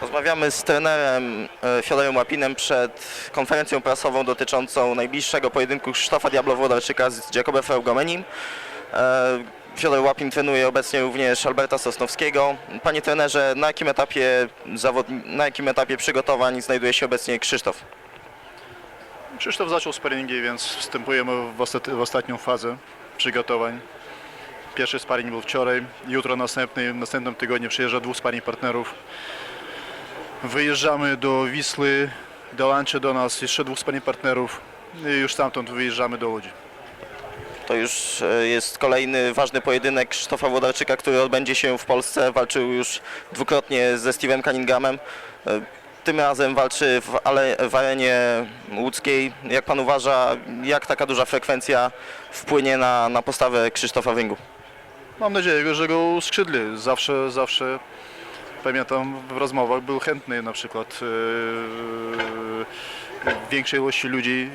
Rozmawiamy z trenerem e, Fiodorem Łapinem przed konferencją prasową dotyczącą najbliższego pojedynku Krzysztofa Diablo-Włodarczyka z Jacobem Fraugomenim. E, Fiodor Łapin trenuje obecnie również Alberta Sosnowskiego. Panie trenerze, na jakim etapie, zawodni- na jakim etapie przygotowań znajduje się obecnie Krzysztof? Krzysztof zaczął sparingi, więc wstępujemy w, ostat- w ostatnią fazę przygotowań. Pierwszy sparring był wczoraj, jutro następny, w następnym tygodniu przyjeżdża dwóch sparring partnerów. Wyjeżdżamy do Wisły, dołączy do nas jeszcze dwóch sparring partnerów i już stamtąd wyjeżdżamy do Łodzi. To już e, jest kolejny ważny pojedynek Krzysztofa Włodarczyka, który odbędzie się w Polsce. Walczył już dwukrotnie ze Steve'em Cunninghamem. E, Tym razem walczy w, ale, w arenie łódzkiej. Jak pan uważa, jak taka duża frekwencja wpłynie na, na postawę Krzysztofa w ringu? Mam nadzieję, że go uskrzydli. Zawsze, zawsze pamiętam w rozmowach był chętny na przykład e, większej ilości ludzi,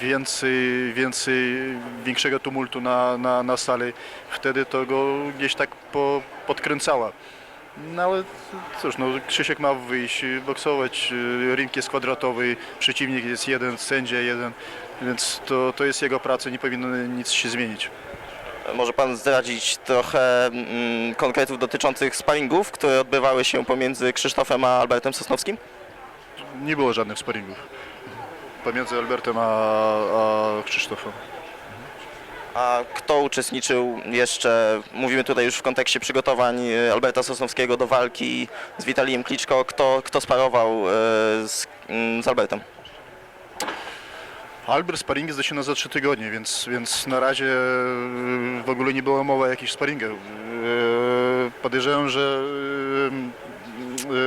więcej, więcej większego tumultu na, na, na sali. Wtedy to go gdzieś tak po, podkręcała. No ale cóż, no, Krzysiek ma wyjść, boksować, e, ring jest kwadratowy, przeciwnik jest jeden, sędzia jeden, więc to, to jest jego praca, nie powinno nic się zmienić. Może pan zdradzić trochę mm, konkretów dotyczących sparingów, które odbywały się pomiędzy Krzysztofem a Albertem Sosnowskim? Nie było żadnych sparingów pomiędzy Albertem a, a Krzysztofem. A kto uczestniczył jeszcze, mówimy tutaj już w kontekście przygotowań e, Alberta Sosnowskiego do walki z Witalijem Kliczko, kto, kto sparował e, z, mm, z Albertem? Albert sparingi zaczyna za trzy tygodnie, więc, więc na razie e, w ogóle nie było mowy o jakichś sparingach. E, Podejrzewam, że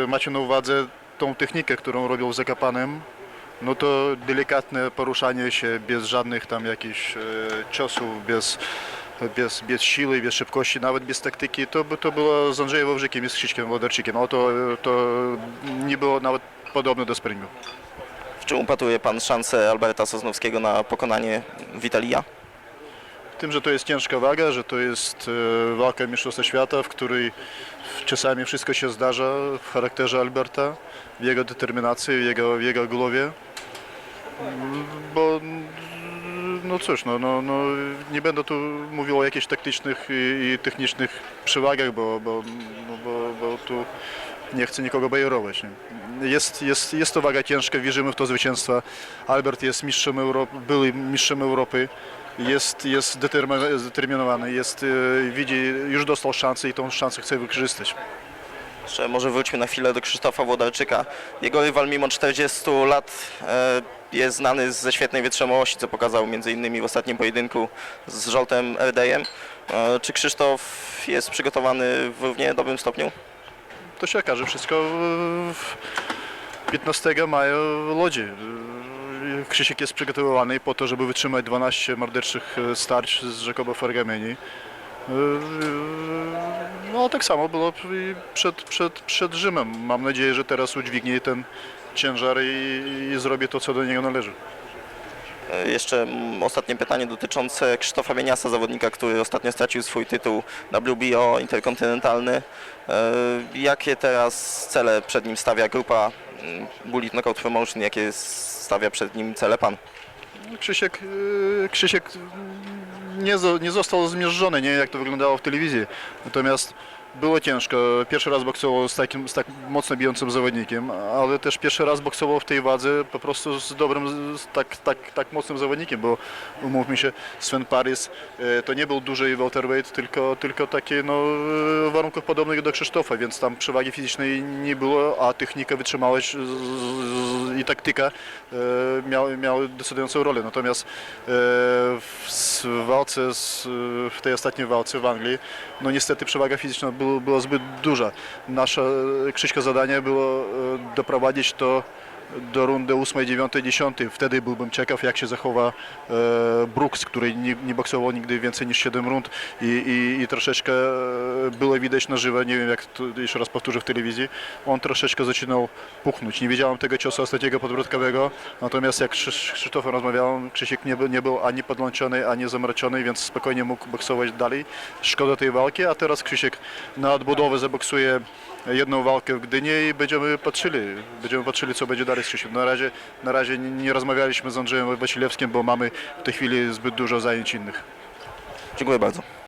e, macie na uwadze tą technikę, którą robią z Zakapanem. No to delikatne poruszanie się bez żadnych tam jakichś ciosów, bez, bez, bez siły, bez szybkości, nawet bez taktyki. To, to było z Andrzejem Wawrzykiem i z Krzyśkiem Włodarczykiem, ale to, to nie było nawet podobne do sparingu. W czym upatruje pan szansę Alberta Sosnowskiego na pokonanie Witalija? Tym, że to jest ciężka waga, że to jest e, walka Mistrzostwa Świata, w której czasami wszystko się zdarza w charakterze Alberta, w jego determinacji, w jego, w jego głowie. Bo no cóż, no, no, no, nie będę tu mówił o jakichś taktycznych i, i technicznych przewagach, bo, bo, no, bo, bo tu nie chcę nikogo bajerować. Nie? Jest, jest, jest to waga ciężka, wierzymy w to zwycięstwo. Albert jest mistrzem Europy, był mistrzem Europy, jest, jest determin- zdeterminowany, jest, e, widzi, już dostał szansę i tą szansę chce wykorzystać. Jeszcze może wróćmy na chwilę do Krzysztofa Włodarczyka. Jego rywal mimo 40 lat e, jest znany ze świetnej wytrzymałości, co pokazał m.in. w ostatnim pojedynku z Żoltem Erdejem. E, czy Krzysztof jest przygotowany w równie dobrym stopniu? To się okaże wszystko w 15 maja w Łodzi. Krzysiek jest przygotowywany po to, żeby wytrzymać 12 morderczych starć z Jacoba Fargameni. No tak samo było przed, przed, przed Rzymem. Mam nadzieję, że teraz udźwignie ten ciężar i, i zrobi to, co do niego należy. E, Jeszcze mm, ostatnie pytanie dotyczące Krzysztofa Mieniasa, zawodnika, który ostatnio stracił swój tytuł WBO interkontynentalny. E, Jakie teraz cele przed nim stawia grupa mm, Bullet Knockout Promotion? Jakie stawia przed nim cele pan? Krzysiek, yy, Krzysiek nie, zo- nie został zmierzony, nie jak to wyglądało w telewizji. Natomiast było ciężko. Pierwszy raz boksował z takim z tak mocno bijącym zawodnikiem, ale też pierwszy raz boksował w tej wadze po prostu z dobrym, z tak, tak, tak mocnym zawodnikiem, bo umówmy się, Sven Paris e, to nie był duży welterweight, tylko, tylko taki no, w warunkach podobnych do Krzysztofa, więc tam przewagi fizycznej nie było, a technika, wytrzymałość i taktyka e, miały, miały decydującą rolę. Natomiast e, w walce, w tej ostatniej walce w Anglii, no niestety przewaga fizyczna było, była zbyt duża. Nasze Krzyśka zadanie było e, doprowadzić to do rundy 8, 9, 10. Wtedy byłbym ciekaw, jak się zachowa e, Brooks, który nie, nie boksował nigdy więcej niż 7 rund i, i, i troszeczkę e, było widać na żywo, nie wiem jak to jeszcze raz powtórzę w telewizji, on troszeczkę zaczynał puchnąć. Nie widziałem tego ciosu ostatniego podbródkowego, natomiast jak z Krzysztofem rozmawiałem, Krzysiek nie był, nie był ani podłączony, ani zamraczony, więc spokojnie mógł boksować dalej. Szkoda tej walki, a teraz Krzysiek na odbudowę zaboksuje jedną walkę w Gdyni i będziemy patrzyli, będziemy patrzyli co będzie dalej Na razie, na razie nie, nie rozmawialiśmy z Andrzejem Wasilewskim, bo mamy w tej chwili zbyt dużo zajęć innych. Dziękuję bardzo.